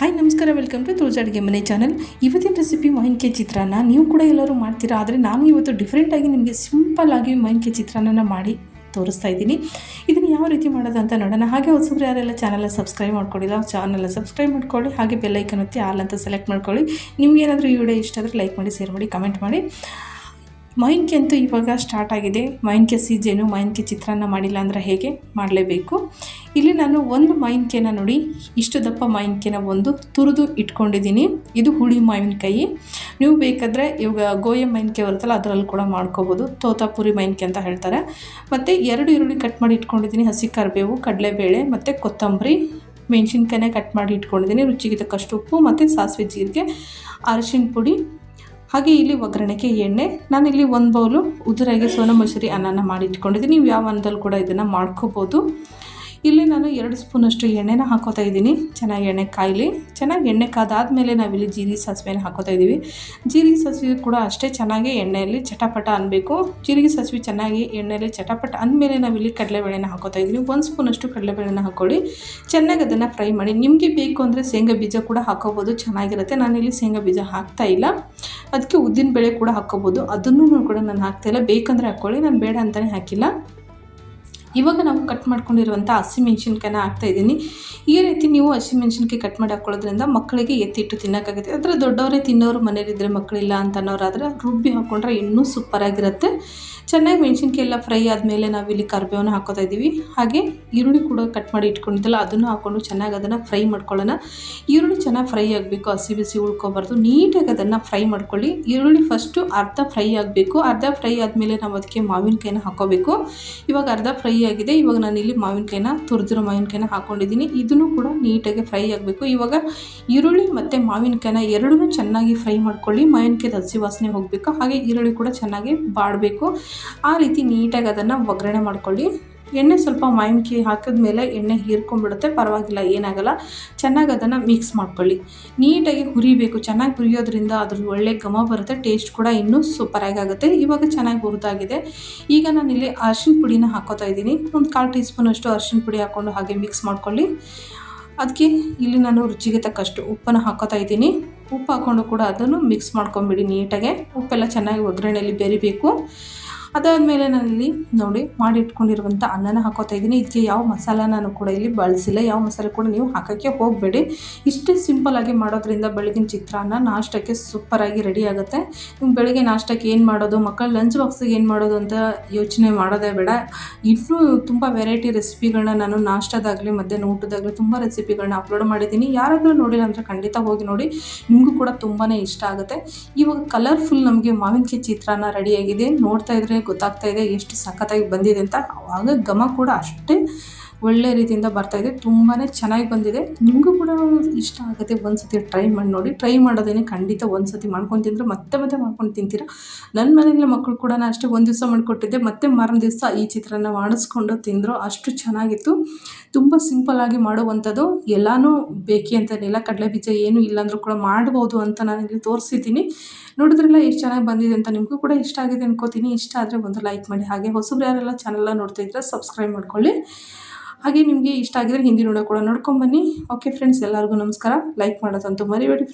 Hi ನಮಸ್ಕಾರ welcome to ತುಳಜ ಅಡುಗೆ ಮನೆ ಚಾನಲ್ ಇವತ್ತಿನ ರೆಸಿಪಿ ಮಾವಿನಕಾಯಿ ಚಿತ್ರಾನ್ನ. ನೀವು ಕೂಡ ಎಲ್ಲರೂ ಮಾಡ್ತೀರಾ? ಆದರೆ ನಾನು ಇವತ್ತು ಡಿಫ್ರೆಂಟಾಗಿ ನಿಮಗೆ ಸಿಂಪಲ್ಲಾಗಿ ಮಾವಿನಕಾಯಿ ಚಿತ್ರಾನ್ನ ಮಾಡಿ ತೋರಿಸ್ತಾ ಇದ್ದೀನಿ. ಇದನ್ನು ಯಾವ ರೀತಿ ಮಾಡೋದು ಅಂತ ನೋಡೋಣ. ಹಾಗೆ ಹೊಸಬ್ರು ಯಾರೆಲ್ಲ ಚಾನಲ್ ಸಬ್ಸ್ಕ್ರೈಬ್ ಮಾಡ್ಕೊಂಡಿಲ್ಲ ಚಾನಲ್ ಸಬ್ಸ್ಕ್ರೈಬ್ ಮಾಡ್ಕೊಳ್ಳಿ. ಹಾಗೆ ಬೆಲ್ಲೈಕನ್ ಒತ್ತಿ ಆಲ್ ಅಂತ ಸೆಲೆಕ್ಟ್ ಮಾಡ್ಕೊಳ್ಳಿ. ನಿಮ್ಗೆ ಏನಾದರೂ ಈ ವಿಡಿಯೋ ಇಷ್ಟ ಆದರೆ ಲೈಕ್ ಮಾಡಿ ಶೇರ್ ಮಾಡಿ ಕಮೆಂಟ್ ಮಾಡಿ. ಮಾವಿನಕಾಯಿ ಅಂತೂ ಇವಾಗ ಸ್ಟಾರ್ಟ್ ಆಗಿದೆ. ಮಾವಿನಕಾಯಿ ಸೀಜನು ಮಾವಿನಕಾಯಿ ಚಿತ್ರಾನ್ನ ಮಾಡಿಲ್ಲ ಅಂದರೆ ಹೇಗೆ ಮಾಡಲೇಬೇಕು? ಇಲ್ಲಿ ನಾನು ಒಂದು ಮಾವಿನಕಾಯಿನ ನೋಡಿ, ಇಷ್ಟು ದಪ್ಪ ಮಾವಿನಕಾಯಿನ ಒಂದು ತುರಿದು ಇಟ್ಕೊಂಡಿದ್ದೀನಿ. ಇದು ಹುಳಿ ಮಾವಿನಕಾಯಿ. ನೀವು ಬೇಕಾದರೆ ಇವಾಗ ಗೋಯ ಮಾವಿನಕಾಯಿ ಬರುತ್ತಲ್ಲ, ಅದರಲ್ಲಿ ಕೂಡ ಮಾಡ್ಕೋಬೋದು. ತೋತಾಪುರಿ ಮಾವಿನಕಾಯಿ ಅಂತ ಹೇಳ್ತಾರೆ. ಮತ್ತು ಎರಡು ಈರುಳ್ಳಿ ಕಟ್ ಮಾಡಿ ಇಟ್ಕೊಂಡಿದ್ದೀನಿ. ಹಸಿ ಕರಿಬೇವು, ಕಡಲೆಬೇಳೆ, ಮತ್ತು ಕೊತ್ತಂಬರಿ. ಮೆಣಸಿನ್ಕಾಯಿನ ಕಟ್ ಮಾಡಿ ಇಟ್ಕೊಂಡಿದ್ದೀನಿ. ರುಚಿಗೆ ತಕ್ಕಷ್ಟು ಉಪ್ಪು, ಮತ್ತು ಸಾಸಿವೆ ಜೀರಿಗೆ, ಅರಿಶಿಣ ಪುಡಿ ಹಾಗೆ ಇಲ್ಲಿ ಒಗ್ಗರಣೆಗೆ ಎಣ್ಣೆ. ನಾನಿಲ್ಲಿ ಒಂದು ಬೌಲು ಉದುರಾಗಿ ಸೋನಾ ಮಸೂರಿ ಅನ್ನನ ಮಾಡಿ ಇಟ್ಕೊಂಡಿದ್ದೀನಿ. ನೀವು ಯಾವ ಅನ್ನದಲ್ಲಿ ಕೂಡ ಇದನ್ನು ಮಾಡ್ಕೋಬೋದು. ಇಲ್ಲಿ ನಾನು ಎರಡು ಸ್ಪೂನಷ್ಟು ಎಣ್ಣೆನ ಹಾಕೋತಾ ಇದ್ದೀನಿ. ಚೆನ್ನಾಗಿ ಎಣ್ಣೆ ಕಾಯಲಿ. ಚೆನ್ನಾಗಿ ಎಣ್ಣೆ ಕಾದಾದಮೇಲೆ ನಾವಿಲ್ಲಿ ಜೀರಿಗೆ ಸಾಸಿವೆನ ಹಾಕೋತಾ ಇದ್ದೀವಿ. ಜೀರಿಗೆ ಸಾಸಿವೆ ಕೂಡ ಅಷ್ಟೇ ಚೆನ್ನಾಗಿ ಎಣ್ಣೆಯಲ್ಲಿ ಚಟಪಟ ಅನ್ನಬೇಕು ಜೀರಿಗೆ ಸಾಸಿವೆ ಚೆನ್ನಾಗಿ ಎಣ್ಣೆಯಲ್ಲಿ ಚಟಪಟ ಅಂದಮೇಲೆ ನಾವಿಲ್ಲಿ ಕಡಲೆಬೇಳೆನ ಹಾಕೋತಾ ಇದ್ದೀವಿ ಒಂದು ಸ್ಪೂನಷ್ಟು ಕಡಲೆಬೇಳೆನ ಹಾಕ್ಕೊಳ್ಳಿ ಚೆನ್ನಾಗಿ ಅದನ್ನು ಫ್ರೈ ಮಾಡಿ. ನಿಮಗೆ ಬೇಕು ಅಂದರೆ ಶೇಂಗಾ ಬೀಜ ಕೂಡ ಹಾಕೋಬೋದು. ಚೆನ್ನಾಗಿರುತ್ತೆ. ನಾನಿಲ್ಲಿ ಶೇಂಗಾ ಬೀಜ ಹಾಕ್ತಾ ಇಲ್ಲ. ಅದಕ್ಕೆ ಉದ್ದಿನ ಬೇಳೆ ಕೂಡ ಹಾಕ್ಕೋಬೋದು. ಅದನ್ನು ಕೂಡ ನಾನು ಹಾಕ್ತಾಯಿಲ್ಲ ಬೇಕಂದರೆ ಹಾಕ್ಕೊಳ್ಳಿ, ನಾನು ಬೇಡ ಅಂತಲೇ ಹಾಕಿಲ್ಲ. ಇವಾಗ ನಾವು ಕಟ್ ಮಾಡ್ಕೊಂಡಿರುವಂಥ ಹಸಿಮೆಣ್ಸಿನ್ಕಾಯ್ ಹಾಕ್ತಾ ಇದ್ದೀನಿ. ಈ ರೀತಿ ನೀವು ಹಸಿಮೆಣ್ಸಿನ್ಕಾಯಿ ಕಟ್ ಮಾಡಿ ಹಾಕ್ಕೊಳ್ಳೋದ್ರಿಂದ ಮಕ್ಕಳಿಗೆ ಎತ್ತಿಟ್ಟು ತಿನ್ನೋಕ್ಕಾಗುತ್ತೆ. ಆದರೆ ದೊಡ್ಡವರೇ ತಿನ್ನೋರು ಮನೇಲಿದ್ದರೆ ಮಕ್ಕಳಿಲ್ಲ ಅಂತ ಅನ್ನೋರಾದರೆ ರುಬ್ಬಿ ಹಾಕ್ಕೊಂಡ್ರೆ ಇನ್ನೂ ಸೂಪರಾಗಿರುತ್ತೆ ಚೆನ್ನಾಗಿ ಮೆಣಸಿನ್ಕಾಯಿ ಎಲ್ಲ ಫ್ರೈ ಆದಮೇಲೆ ನಾವಿಲ್ಲಿ ಕರಿಬೇವನ್ನ ಹಾಕೋತಾ ಇದ್ದೀವಿ. ಹಾಗೆ ಈರುಳ್ಳಿ ಕೂಡ ಕಟ್ ಮಾಡಿ ಇಟ್ಕೊಂಡಿದ್ದಲ್ಲ, ಅದನ್ನು ಹಾಕ್ಕೊಂಡು ಚೆನ್ನಾಗಿ ಅದನ್ನು ಫ್ರೈ ಮಾಡ್ಕೊಳ್ಳೋಣ. ಈರುಳ್ಳಿ ಚೆನ್ನಾಗಿ ಫ್ರೈ ಆಗಬೇಕು, ಹಸಿ ಬಿಸಿ ಉಳ್ಕೊಬಾರ್ದು. ನೀಟಾಗಿ ಅದನ್ನು ಫ್ರೈ ಮಾಡ್ಕೊಳ್ಳಿ. ಈರುಳ್ಳಿ ಫಸ್ಟು ಅರ್ಧ ಫ್ರೈ ಆಗಬೇಕು. ಅರ್ಧ ಫ್ರೈ ಆದಮೇಲೆ ನಾವು ಅದಕ್ಕೆ ಮಾವಿನಕಾಯಿನ ಹಾಕೋಬೇಕು. ಇವಾಗ ಅರ್ಧ ಫ್ರೈ ಆಗಿದೆ ಇವಾಗ ನಾನು ಇಲ್ಲಿ ಮಾವಿನಕಾಯಿನ ತುರಿದಿರೋ ಮಾವಿನಕಾಯಿನ ಹಾಕೊಂಡಿದ್ದೀನಿ. ಇದನ್ನು ಕೂಡ ನೀಟಾಗಿ ಫ್ರೈ ಆಗಬೇಕು. ಇವಾಗ ಈರುಳ್ಳಿ ಮತ್ತು ಮಾವಿನಕಾಯಿನ ಎರಡೂ ಚೆನ್ನಾಗಿ ಫ್ರೈ ಮಾಡ್ಕೊಳ್ಳಿ. ಮಾವಿನಕಾಯಿ ಹಸಿ ವಾಸನೆ ಹೋಗಬೇಕು. ಹಾಗೆ ಈರುಳ್ಳಿ ಕೂಡ ಚೆನ್ನಾಗಿ ಬಾಡಬೇಕು. ಆ ರೀತಿ ನೀಟಾಗಿ ಅದನ್ನು ಒಗ್ಗರಣೆ ಮಾಡ್ಕೊಳ್ಳಿ. ಎಣ್ಣೆ ಸ್ವಲ್ಪ ಮಾವಿನಕಾಯಿ ಹಾಕಿದ್ಮೇಲೆ ಎಣ್ಣೆ ಹೀರ್ಕೊಂಡ್ಬಿಡುತ್ತೆ, ಪರವಾಗಿಲ್ಲ, ಏನಾಗಲ್ಲ. ಚೆನ್ನಾಗಿ ಅದನ್ನು ಮಿಕ್ಸ್ ಮಾಡ್ಕೊಳ್ಳಿ. ನೀಟಾಗಿ ಹುರಿಬೇಕು, ಚೆನ್ನಾಗಿ ಹುರಿಯೋದ್ರಿಂದ ಅದ್ರ ಒಳ್ಳೆ ಘಮ ಬರುತ್ತೆ ಟೇಸ್ಟ್ ಕೂಡ ಇನ್ನೂ ಸೂಪರಾಗಿ ಆಗುತ್ತೆ. ಇವಾಗ ಚೆನ್ನಾಗಿ ಹುರಿದಾಗಿದೆ. ಈಗ ನಾನು ಇಲ್ಲಿ ಅರ್ಶಿನ ಪುಡಿನ ಹಾಕೋತಾ ಇದ್ದೀನಿ. ಒಂದು ಕಾಲು ಟೀ ಸ್ಪೂನಷ್ಟು ಅರ್ಶಿನ ಪುಡಿ ಹಾಕ್ಕೊಂಡು ಹಾಗೆ ಮಿಕ್ಸ್ ಮಾಡ್ಕೊಳ್ಳಿ. ಅದಕ್ಕೆ ಇಲ್ಲಿ ನಾನು ರುಚಿಗೆ ತಕ್ಕಷ್ಟು ಉಪ್ಪನ್ನು ಹಾಕೋತಾ ಇದ್ದೀನಿ. ಉಪ್ಪು ಹಾಕ್ಕೊಂಡು ಕೂಡ ಅದನ್ನು ಮಿಕ್ಸ್ ಮಾಡ್ಕೊಂಬಿಡಿ ನೀಟಾಗೆ. ಉಪ್ಪೆಲ್ಲ ಚೆನ್ನಾಗಿ ಒಗ್ಗರಣೆಯಲ್ಲಿ ಬೆರಿಬೇಕು. ಅದಾದಮೇಲೆ ನಾನಿಲ್ಲಿ ನೋಡಿ ಮಾಡಿ ಇಟ್ಕೊಂಡಿರುವಂಥ ಅನ್ನನ ಹಾಕೋತಾ ಇದ್ದೀನಿ. ಇದಕ್ಕೆ ಯಾವ ಮಸಾಲ ನಾನು ಕೂಡ ಇಲ್ಲಿ ಬಳಸಿಲ್ಲ. ಯಾವ ಮಸಾಲೆ ಕೂಡ ನೀವು ಹಾಕೋಕ್ಕೆ ಹೋಗಬೇಡಿ. ಇಷ್ಟೇ ಸಿಂಪಲ್ಲಾಗಿ ಮಾಡೋದ್ರಿಂದ ಬೆಳಗಿನ ಚಿತ್ರಾನ್ನ ನಾಷ್ಟಕ್ಕೆ ಸೂಪರಾಗಿ ರೆಡಿ ಆಗುತ್ತೆ. ಬೆಳಗ್ಗೆ ನಾಷ್ಟಕ್ಕೆ ಏನು ಮಾಡೋದು, ಮಕ್ಕಳ ಲಂಚ್ ಬಾಕ್ಸಿಗೆ ಏನು ಮಾಡೋದು ಅಂತ ಯೋಚನೆ ಮಾಡೋದೇ ಬೇಡ. ಇನ್ನೂ ತುಂಬ ವೆರೈಟಿ ರೆಸಿಪಿಗಳನ್ನ ನಾನು ನಾಷ್ಟದಾಗಲಿ, ಮಧ್ಯಾಹ್ನ ಊಟದಾಗಲಿ ತುಂಬ ರೆಸಿಪಿಗಳನ್ನ ಅಪ್ಲೋಡ್ ಮಾಡಿದ್ದೀನಿ. ಯಾರಾದರೂ ನೋಡಿಲ್ಲ ಅಂದರೆ ಖಂಡಿತ ಹೋಗಿ ನೋಡಿ. ನಿಮಗೂ ಕೂಡ ತುಂಬಾ ಇಷ್ಟ ಆಗುತ್ತೆ. ಇವಾಗ ಕಲರ್ಫುಲ್ ನಮಗೆ ಮಾವಿನಕಾಯಿ ಚಿತ್ರಾನ್ನ ರೆಡಿಯಾಗಿದೆ ನೋಡ್ತಾ ಇದ್ರೆ ಗೊತ್ತಾಗ್ತಾ ಇದೆ ಎಷ್ಟು ಸಖತ್ತಾಗಿ ಬಂದಿದೆ ಅಂತ. ಆವಾಗ ಗಮ ಕೂಡ ಅಷ್ಟೇ ಒಳ್ಳೆ ರೀತಿಯಿಂದ ಬರ್ತಾಯಿದೆ ತುಂಬಾ ಚೆನ್ನಾಗಿ ಬಂದಿದೆ. ನಿಮಗೂ ಕೂಡ ಇಷ್ಟ ಆಗುತ್ತೆ ಒಂದು ಸತಿ ಟ್ರೈ ಮಾಡಿ ನೋಡಿ. ಟ್ರೈ ಮಾಡೋದೇನೆ ಖಂಡಿತ ಒಂದು ಸತಿ ಮಾಡ್ಕೊಂಡು ತಿಂದರೆ ಮತ್ತೆ ಮತ್ತೆ ಮಾಡ್ಕೊಂಡು ತಿಂತೀರ? ನನ್ನ ಮನೆಯಲ್ಲಿ ಮಕ್ಕಳು ಕೂಡ ಅಷ್ಟೇ ಒಂದು ದಿವಸ ಮಾಡಿಕೊಟ್ಟಿದ್ದೆ. ಮತ್ತೆ ಮಾರನೇ ದಿವಸ ಈ ಚಿತ್ರನ ಮಾಡಿಸ್ಕೊಂಡು ತಿಂದರು. ಅಷ್ಟು ಚೆನ್ನಾಗಿತ್ತು. ತುಂಬ ಸಿಂಪಲ್ಲಾಗಿ ಮಾಡುವಂಥದ್ದು. ಎಲ್ಲನೂ ಬೇಕಿ ಅಂತೇನಿಲ್ಲ ಕಡಲೆ ಬೀಜ ಏನೂ ಇಲ್ಲಾಂದ್ರೂ ಕೂಡ ಮಾಡ್ಬೋದು ಅಂತ ನಾನು ಇಲ್ಲಿ ತೋರಿಸಿದ್ದೀನಿ. ನೋಡಿದ್ರೆಲ್ಲ ಎಷ್ಟು ಚೆನ್ನಾಗಿ ಬಂದಿದೆ ಅಂತ ನಿಮಗೂ ಕೂಡ ಇಷ್ಟ ಆಗಿದೆ ಅನ್ಕೋತೀನಿ. ಇಷ್ಟ ಆದರೆ ಒಂದು ಲೈಕ್ ಮಾಡಿ. ಹಾಗೆ ಹೊಸಬ್ರು ಯಾರೆಲ್ಲ ಚಾನಲ್ನ ನೋಡ್ತಾ ಸಬ್ಸ್ಕ್ರೈಬ್ ಮಾಡ್ಕೊಳ್ಳಿ. ಹಾಗೆ ನಿಮಗೆ ಇಷ್ಟ ಆಗಿದ್ರೆ ಹಿಂದಿ ನೋಡೋ ಕೂಡ ನೋಡ್ಕೊಂಬನ್ನಿ ಓಕೆ ಫ್ರೆಂಡ್ಸ್ ಎಲ್ಲರಿಗೂ ನಮಸ್ಕಾರ. ಲೈಕ್ ಮಾಡೋದಂತೂ ಮರಿಬೇಡಿ.